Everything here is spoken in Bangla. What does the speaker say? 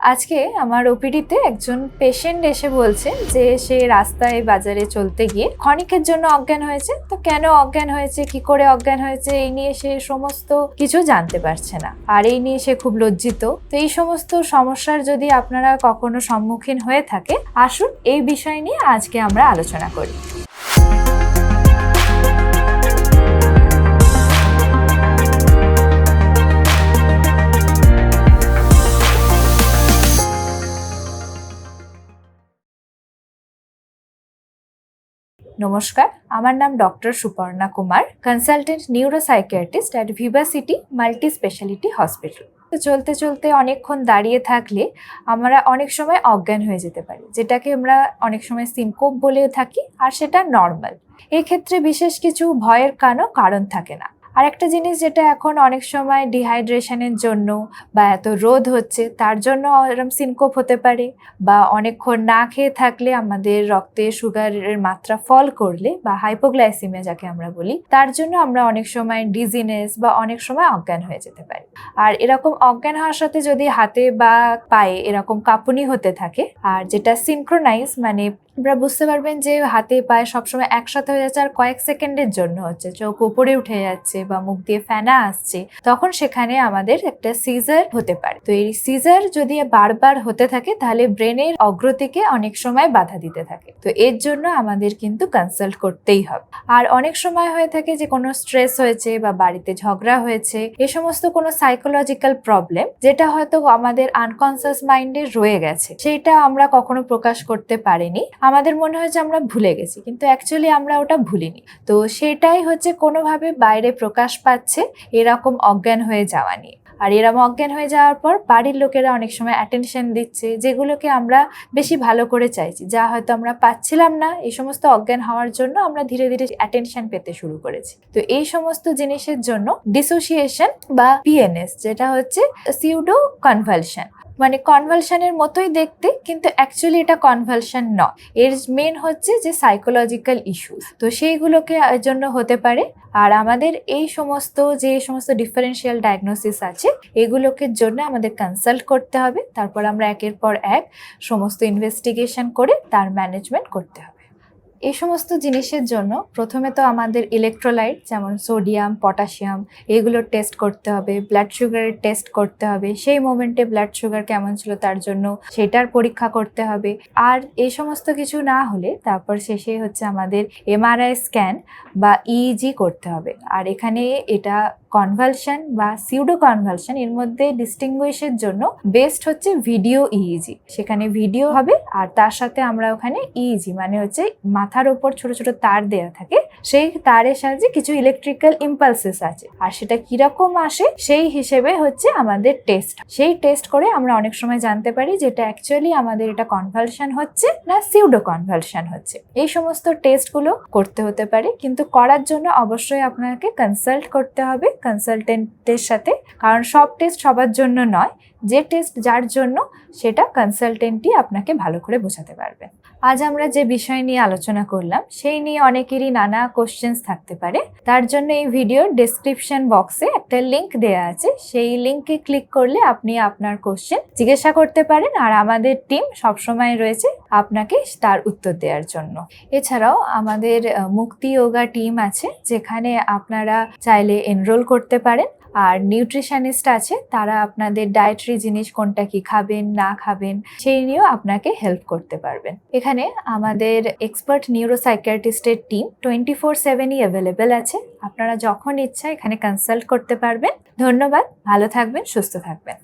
আজকে আমার ওপিডিতে একজন পেশেন্ট এসে বলছে যে সে রাস্তায় বাজারে চলতে গিয়ে ক্ষণিকের জন্য অজ্ঞান হয়েছে। তো কেন অজ্ঞান হয়েছে? কি করে অজ্ঞান হয়েছে? এই নিয়ে সে সমস্ত কিছু জানতে পারছে না। আর এই নিয়ে সে খুব লজ্জিত। তো এই সমস্ত সমস্যার যদি আপনারা কখনো সম্মুখীন হয়ে থাকে, আসুন এই বিষয় নিয়ে আজকে আমরা আলোচনা করি। নমস্কার, আমার নাম doctor Suparna Kumar consultant neuropsychiatrist at Viva city multi speciality hospital চলতে চলতে অনেকক্ষণ দাঁড়িয়ে থাকলে আমরা অনেক সময় অজ্ঞান হয়ে যেতে পারি, যেটাকে আমরা অনেক সময় সিনকোপ বলেও থাকি, আর সেটা নর্মাল এক্ষেত্রে বিশেষ কিছু ভয়ের কানও কারণ থাকে না। আর একটা জিনিস যেটা এখন অনেক সময় ডিহাইড্রেশনের জন্য বা এত রোদ হচ্ছে, তার জন্য এরম সিনকোপ হতে পারে বা অনেকক্ষণ না খেয়ে থাকলে আমাদের রক্তে সুগারের মাত্রা ফল করলে বা হাইপোগ্লাইসিমিয়া যাকে আমরা বলি, তার জন্য আমরা অনেক সময় ডিজিনেস বা অনেক সময় অজ্ঞান হয়ে যেতে পারি। আর এরকম অজ্ঞান হওয়ার সাথে যদি হাতে বা পায়ে এরকম কাঁপুনি হতে থাকে, আর যেটা সিনক্রোনাইজ মানে আপনারা বুঝতে পারবেন যে হাতে পায়ে সবসময় একসাথে হয়ে যাচ্ছে আর কয়েক সেকেন্ডের জন্য হচ্ছে, চোখ উপরে উঠে যাচ্ছে বা মুখ দিয়ে ফেনা আসছে, তখন সেখানে আমাদের একটা সিজার হতে পারে। তো এই সিজার যদি বারবার হতে থাকে, তাহলে ব্রেনের অগ্রতিকে অনেক সময় বাধা দিতে থাকে। তো এর জন্য আমাদের কিন্তু কনসাল্ট করতেই হবে। আর অনেক সময় হয়ে থাকে যে কোনো স্ট্রেস হয়েছে বা বাড়িতে ঝগড়া হয়েছে, এ সমস্ত কোনো সাইকোলজিক্যাল প্রবলেম যেটা হয়তো আমাদের আনকনসিয়াস মাইন্ডে রয়ে গেছে, সেটা আমরা কখনো প্রকাশ করতে পারিনি। আমাদের মনে হয় যে আমরা ভুলে গেছি, কিন্তু অ্যাকচুয়ালি আমরা ওটা ভুলিনি। তো সেটাই হচ্ছে কোনোভাবে বাইরে প্রকাশ পাচ্ছে এরকম অজ্ঞান হয়ে যাওয়া নিয়ে। আর এরম অজ্ঞান হয়ে যাওয়ার পর বাড়ির লোকেরা অনেক সময় অ্যাটেনশন দিচ্ছে, যেগুলোকে আমরা বেশি ভালো করে চাইছি, যা হয়তো আমরা পাচ্ছিলাম না। এই সমস্ত অজ্ঞান হওয়ার জন্য আমরা ধীরে ধীরে অ্যাটেনশন পেতে শুরু করেছি। তো এই সমস্ত জিনিসের জন্য ডিসোসিয়েশন বা পিএনএস যেটা হচ্ছে সিউডো কনভালশন মানে কনভালশনের মতোই দেখতে, কিন্তু অ্যাকচুয়ালি এটা কনভালশন নয়। এর মেন হচ্ছে যে সাইকোলজিক্যাল ইস্যু তো সেইগুলোকে জন্য হতে পারে। আর আমাদের এই সমস্ত, যে সমস্ত ডিফারেন্সিয়াল ডায়াগনোসিস আছে, এগুলোকে জন্য আমাদের কনসাল্ট করতে হবে। তারপর আমরা একের পর এক সমস্ত ইনভেস্টিগেশন করে, তার ম্যানেজমেন্ট করতে হবে। এই সমস্ত জিনিসের জন্য প্রথমে তো আমাদের ইলেকট্রোলাইট যেমন সোডিয়াম পটাশিয়াম এগুলোর টেস্ট করতে হবে ব্লাড সুগারের টেস্ট করতে হবে, সেই মোমেন্টে ব্লাড সুগার কেমন ছিল তার জন্য সেটার পরীক্ষা করতে হবে। আর এই সমস্ত কিছু না হলে তারপর শেষে হচ্ছে আমাদের এমআরআই স্ক্যান বা ইইজি করতে হবে। আর এখানে এটা কনভালশন বা সিউডো কনভালশন এর মধ্যে ডিস্টিংগুইশের জন্য বেস্ট হচ্ছে ভিডিও ইইজি সেখানে ভিডিও হবে আর তার সাথে আমরা ওখানে ইইজি মানে হচ্ছে মাথার ওপর ছোট ছোট তার দেওয়া থাকে, সেই তারের সাহায্যে কিছু ইলেকট্রিক্যাল ইম্পালসেস আছে। আর সেটা কীরকম আসে, সেই হিসেবে হচ্ছে আমাদের টেস্ট সেই টেস্ট করে আমরা অনেক সময় জানতে পারি যেটা অ্যাকচুয়ালি আমাদের এটা কনভালশন হচ্ছে না সিউডো কনভালশন হচ্ছে। এই সমস্ত টেস্টগুলো করতে হতে পারে, কিন্তু করার জন্য অবশ্যই আপনাকে কনসাল্ট করতে হবে। কনসালটেন্টের সাথে। কারণ সব টেস্ট সবার জন্য নয়, যে টেস্ট যার জন্য সেটা কনসালটেন্টই আপনাকে ভালো করে বোঝাতে পারবেন আজ আমরা যে বিষয় নিয়ে আলোচনা করলাম, সেই নিয়ে অনেকেরই নানা কোশ্চেন্স থাকতে পারে। তার জন্য এই ভিডিওর ডেসক্রিপশন বক্সে একটা লিংক দেওয়া আছে। সেই লিঙ্কে ক্লিক করলে আপনি আপনার কোশ্চেন জিজ্ঞাসা করতে পারেন আর আমাদের টিম সবসময় রয়েছে আপনাকে তার উত্তর দেওয়ার জন্য। এছাড়াও আমাদের মুক্তি যোগা টিম আছে, যেখানে আপনারা চাইলে এনরোল করতে পারেন। আর নিউট্রিশনিস্ট আছে, তারা আপনাদের ডায়েটারি জিনিস কোনটা কি খাবেন, না খাবেন, সেই নিয়েও আপনাকে হেল্প করতে পারবেন। এখানে আমাদের এক্সপার্ট নিউরোসাইকিয়াটিস্টের টিম টোয়েন্টি ফোর সেভেনই অ্যাভেলেবেল আছে। আপনারা যখন ইচ্ছা এখানে কনসাল্ট করতে পারবেন। ধন্যবাদ, ভালো থাকবেন, সুস্থ থাকবেন।